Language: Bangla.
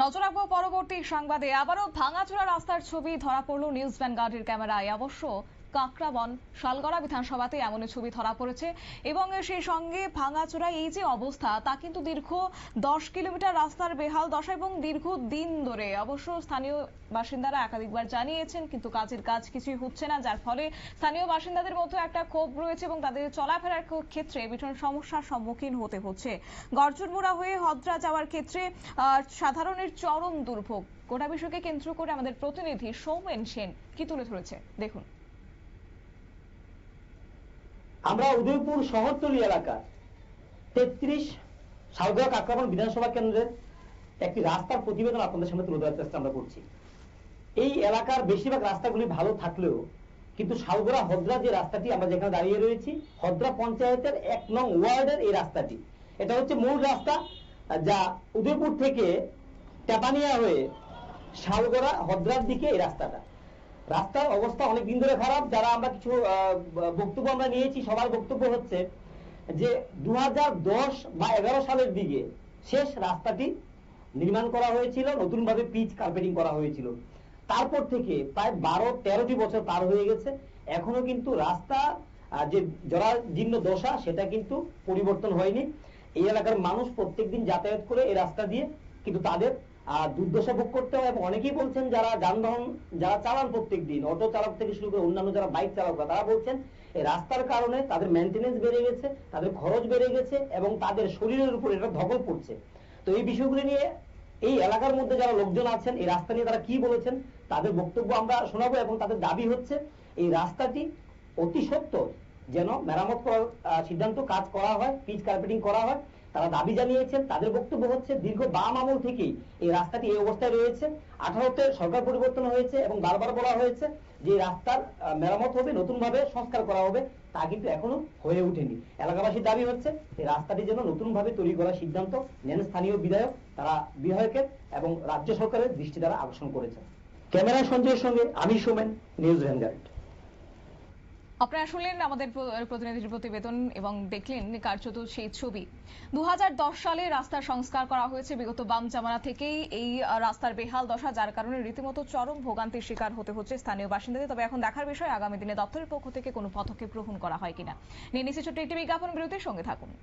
নজর রাখব পরবর্তী সংবাদে। আবারও ভাঙাচোরা রাস্তার ছবি ধরা পড়ল নিউজ ভ্যানগার্ডের ক্যামেরায়। অবশ্য কাকরাবন, শালগড়া বিধানসভাতে এমনই ছবি ধরা পড়েছে। এবং সেই সঙ্গে ভাঙাচোরা এই যে অবস্থা, তা কিন্তু দীর্ঘ দশ কিলোমিটার রাস্তার বেহাল দশা এবং দীর্ঘ দিন ধরে। অবশ্য স্থানীয় বাসিন্দারা একাধিকবার জানিয়েছেন, কিন্তু কাজের কাজ কিছুই হচ্ছে না। যার ফলে স্থানীয় বাসিন্দাদের মধ্যে একটা ক্ষোভ রয়েছে এবং তাদের চলাফেরার ক্ষেত্রে ভীষণ সমস্যার সম্মুখীন হতে হচ্ছে। গর্জনমোড়া হয়ে হদ্রা যাওয়ার ক্ষেত্রে সাধারণের চরম দুর্ভোগ। গোটা বিষয়কে কেন্দ্র করে আমাদের প্রতিনিধি সৌমেন সেন কি তুলে ধরেছে? দেখুন। আমরা উদয়পুর শহরতলি এলাকার তেত্রিশ শালগড়া কাকরাবন বিধানসভা কেন্দ্রের একটি রাস্তার প্রতিবেদন আপনাদের সামনে তুলে ধরার চেষ্টা আমরা করছি। এই এলাকার বেশিরভাগ রাস্তাগুলি ভালো থাকলেও কিন্তু শালগড়া হদ্রা যে রাস্তাটি আমরা যেখানে দাঁড়িয়ে রয়েছি, হদ্রা পঞ্চায়েতের এক নং ওয়ার্ডের এই রাস্তাটি। এটা হচ্ছে মূল রাস্তা যা উদয়পুর থেকে টেপানিয়া হয়ে শালগড়া হদ্রার দিকে এই রাস্তাটা। রাস্তার অবস্থা অনেক দিন ধরে খারাপ, যারা আমরা কিছু বক্তব্য আমরা নিয়েছি সবার বক্তব্য হচ্ছে যে দু বা এগারো সালের দিকে শেষ রাস্তাটি নির্মাণ করা হয়েছিল নতুন ভাবে পিচ কার্পেটিং করা হয়েছিল। তারপর থেকে প্রায় বারো, তেরোটি বছর পার হয়ে গেছে। এখনও কিন্তু রাস্তা যে জরাজীর্ণ দশা, সেটা কিন্তু পরিবর্তন হয়নি। এই এলাকার মানুষ প্রত্যেকদিন যাতায়াত করে এই রাস্তা দিয়ে, কিন্তু তাদের দুর্দশা ভোগ করতে হয় এবং অনেকেই বলছেন যারা যানবাহন, যারা চালান প্রত্যেক দিন, অটো চালক থেকে শুরু করে অন্যান্য যারা বাইক চালকরা, তারা বলছেন এই রাস্তার কারণে তাদের মেনটেনেন্স বেড়ে গেছে, তাদের খরচ বেড়ে গেছে এবং তাদের শরীরের উপর এটা ধকল পড়ছে। তো এই বিষয়গুলি নিয়ে এই এলাকার মধ্যে যারা লোকজন আছেন, এই রাস্তা নিয়ে তারা কি বলেছেন, তাদের বক্তব্য আমরা শোনাবো এবং তাদের দাবি হচ্ছে এই রাস্তাটি অতি সত্য যেন মেরামত করার সিদ্ধান্ত কাজ করা হয়, পিচ কার্পেটিং করা হয়। তারা দাবি জানিয়েছেন, তাদের বক্তব্য হচ্ছে, দীর্ঘ বাম আমল থেকেই এই রাস্তাটি এই অবস্থায় রয়েছে। আঠারোতে সরকার পরিবর্তন হয়েছে এবং বারবার বলা হয়েছে যে রাস্তার মেরামত হবে নতুন ভাবে সংস্কার করা হবে, তা কিন্তু এখনও হয়ে ওঠেনি। এলাকাবাসীর দাবি হচ্ছে, এই রাস্তাটি যেন নতুন ভাবে তৈরি করার সিদ্ধান্ত নেন স্থানীয় বিধায়ক, তারা বিধায়কের এবং রাজ্য সরকারের দৃষ্টি দ্বারা আকর্ষণ করেছেন। ক্যামেরা সঞ্জয়ের সঙ্গে আমি সোমেন, নিউজ ভ্যানগার্ড আপনারা শুনলেন আমাদের প্র- প্রতিনিধির প্রতিবেদন এবং দেখলেন কার্যত সেই ছবি। দু হাজার দশ সালে রাস্তার সংস্কার করা হয়েছে বিগত বাম জামানা থেকেই। এই রাস্তার বেহাল দশা, যার কারণে রীতিমতো চরম ভোগান্তির শিকার হতে হচ্ছে স্থানীয় বাসিন্দাদের। তবে এখন দেখার বিষয়, আগামী দিনে দপ্তরের পক্ষ থেকে কোনো পদক্ষেপ গ্রহণ করা হয় কিনা? নিয়ে নিচ্ছে ছোট্ট একটি বিজ্ঞাপন বিরতির সঙ্গে থাকুন।